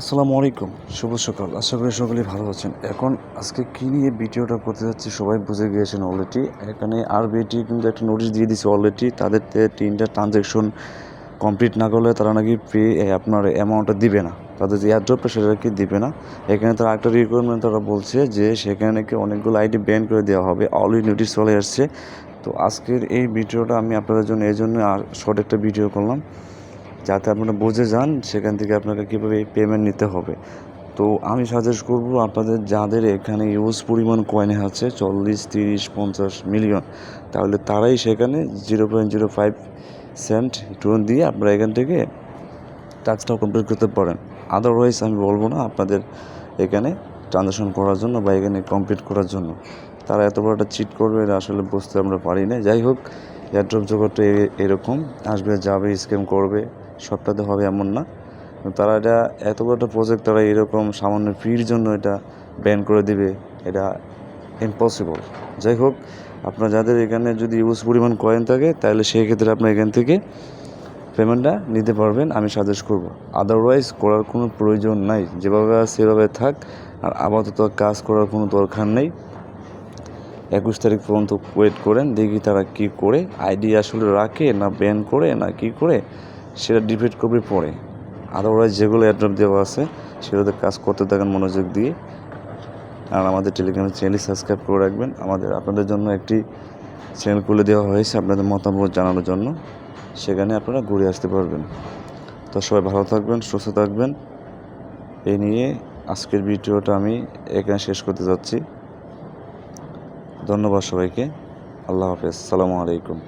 আসসালামু আলাইকুম, শুভ সকাল। আশা করি সকলেই ভালো আছেন। এখন আজকে কী নিয়ে ভিডিওটা করতে যাচ্ছি সবাই বুঝে গিয়েছেন অলরেডি এখানে আর বিটি কিন্তু একটা নোটিশ দিয়ে দিয়েছে অলরেডি তাদের তিনটা ট্রানজ্যাকশন কমপ্লিট না করলে তারা নাকি পে আপনার অ্যামাউন্টটা দিবে না। তাদের যে অ্যাড্রপটা সেটা কি দিবে না? এখানে তারা একটা রিকোয়ারমেন্ট তারা বলছে যে সেখানে নাকি অনেকগুলো আইডি ব্যান করে দেওয়া হবে। অলরেডি নোটিশ চলে আসছে। তো আজকের এই ভিডিওটা আমি আপনাদের জন্য এই জন্য আর শর্ট একটা ভিডিও করলাম। যাতে আপনারা বুঝে যান সেখান থেকে আপনাকে কীভাবে পেমেন্ট নিতে হবে। তো আমি সাজেস্ট করব আপনাদের যাদের এখানে ইউজ পরিমাণ কয়েন আছে, চল্লিশ, তিরিশ, পঞ্চাশ মিলিয়ন তাহলে তারাই সেখানে zero point zero five cent tone দিয়ে আপনারা এখান থেকে টাস্কটাও কমপ্লিট করতে পারেন। আদারওয়াইজ আমি বলব না আপনাদের এখানে ট্রানজাকশন করার জন্য বা এখানে কমপ্লিট করার জন্য। তারা এত বড় একটা চিট করবে, এটা আসলে বুঝতে আমরা পারি না যাই হোক এয়ারড্রপ জগৎটা এরকম, আসবে, যাবে স্ক্যাম করবে সবটাতে হবে এমন না। তারা এটা এত বড় একটা প্রজেক্ট তারা এরকম সামান্য ফির জন্য এটা ব্যান করে দিবে, এটা ইম্পসিবল যাই হোক, আপনার যাদের এখানে যদি ইউজ পরিমাণ কয়েন থাকে, তাহলে সেই ক্ষেত্রে আপনার এখান থেকে পেমেন্টটা নিতে পারবেন, আমি সাজেস্ট করব। আদারওয়াইজ করার কোনো প্রয়োজন নাই। যেভাবে সেভাবে থাক, আর আপাতত কাজ করার কোনো দরকার নেই। একুশ তারিখ পর্যন্ত ওয়েট করেন, দেখি তারা কি করে আইডি আসলে রাখে না ব্যান করে, না কি করে, সেটা ডিপেন্ড করবে পরে। আদারওয়াইজ যেগুলো অ্যাড্রপ দেওয়া আছে, সেগুলোতে কাজ করতে থাকেন মনোযোগ দিয়ে। আর আমাদের টেলিগ্রামের চ্যানেল সাবস্ক্রাইব করে রাখবেন। আমাদের, আপনাদের জন্য একটি চ্যানেল খুলে দেওয়া হয়েছে আপনাদের মতামত জানানোর জন্য। সেখানে আপনারা ঘুরে আসতে পারবেন। তো সবাই ভালো থাকবেন, সুস্থ থাকবেন। এই নিয়ে আজকের ভিডিওটা আমি এখানে শেষ করতে যাচ্ছি। ধন্যবাদ সবাইকে। আল্লাহ হাফেজ। সালামু আলাইকুম।